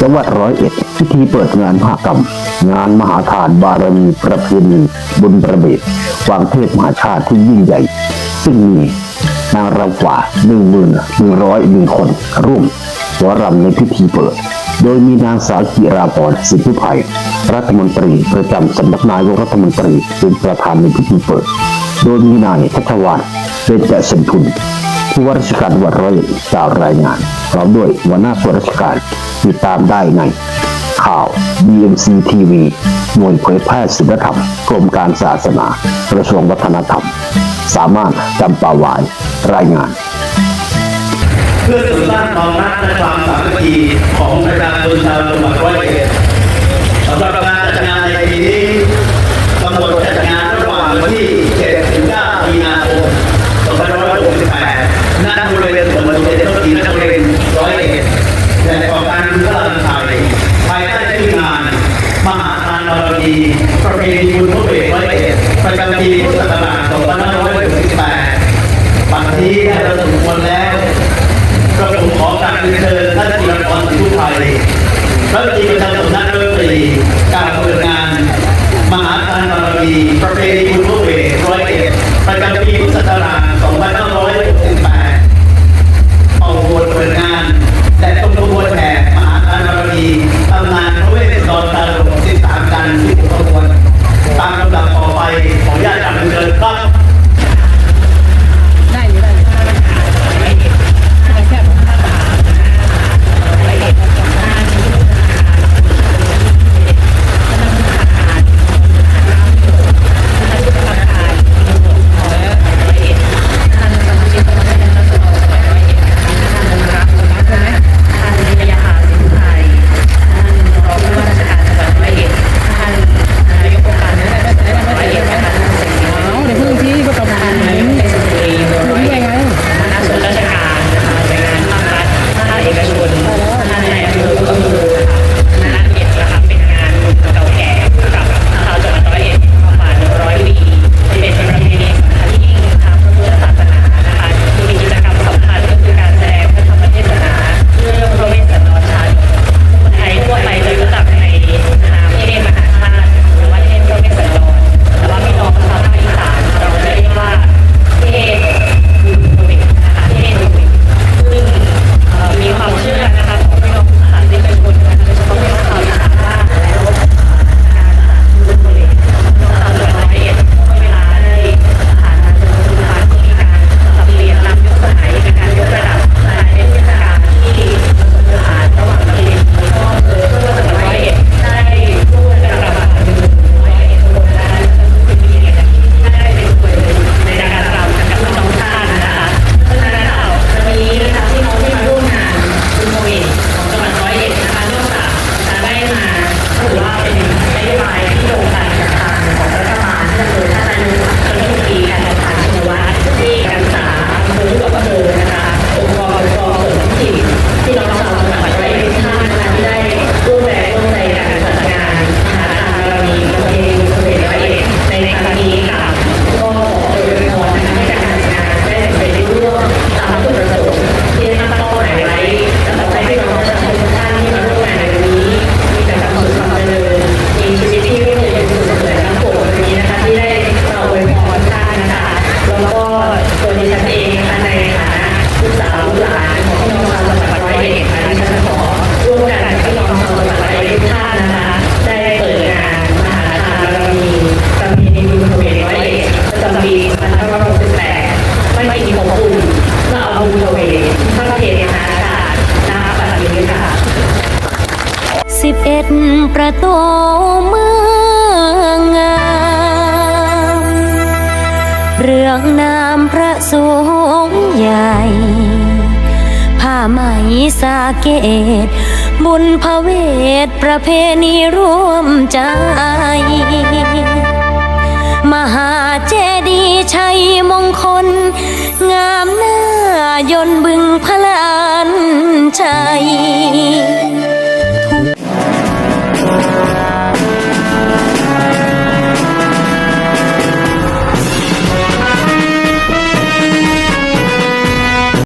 จังหวัดร้อยเอ็ดพิธีเปิดงานมหกรรม งานมหาทานบารมีประเพณีบุญประเบศวางเทพมหาชาติที่ยิ่งใหญ่ ซึ่งมีนางรำกว่าหนึ่งหมื่นหนึ่งร้อยหนึ่งคนร่วมหัวรำในพิธีเปิด โดยมีนางสาวกิราพรสิทธิภัย รัฐมนตรีประจำสำนักนายกรัฐมนตรีเป็นประธานในพิธีเปิด โดยมีนายพัฒวันเป็นจะสมทุนผู้ว่าราชการวัดร้อยกล่าวรายงานพร้อมด้วยหัวนาส่วราชการ ติดตามได้ใน ข่าว BMC TV หน่วยเผยแพร่ศิลธรรม กรมการศาสนา กระทรวงวัฒนธรรม สามารถจำปาหวายรายงาน เพื่อเสริมสร้างความรักและความสามัคคีของประชาชนชาวจังหวัดร้อยเอ็ดสำหรับการจัดงานในปีนี้ การท์พลาชัยภายใต้ชื่องาน มหาทานบารมีประเพณีบุญพระเวทไว้ประจำปีพุทธศักราช2568ปัจจุบันนี้ได้รับสมควรแล้ว ปตเมืองงามเรื่องนามพระสงฆ์ใหญ่ ผ้าไหมสาเกต บุญพระเวทประเพณีร่วมใจ มหาเจดีย์ชัยมงคล งามหน้ายนบึงพลานชัย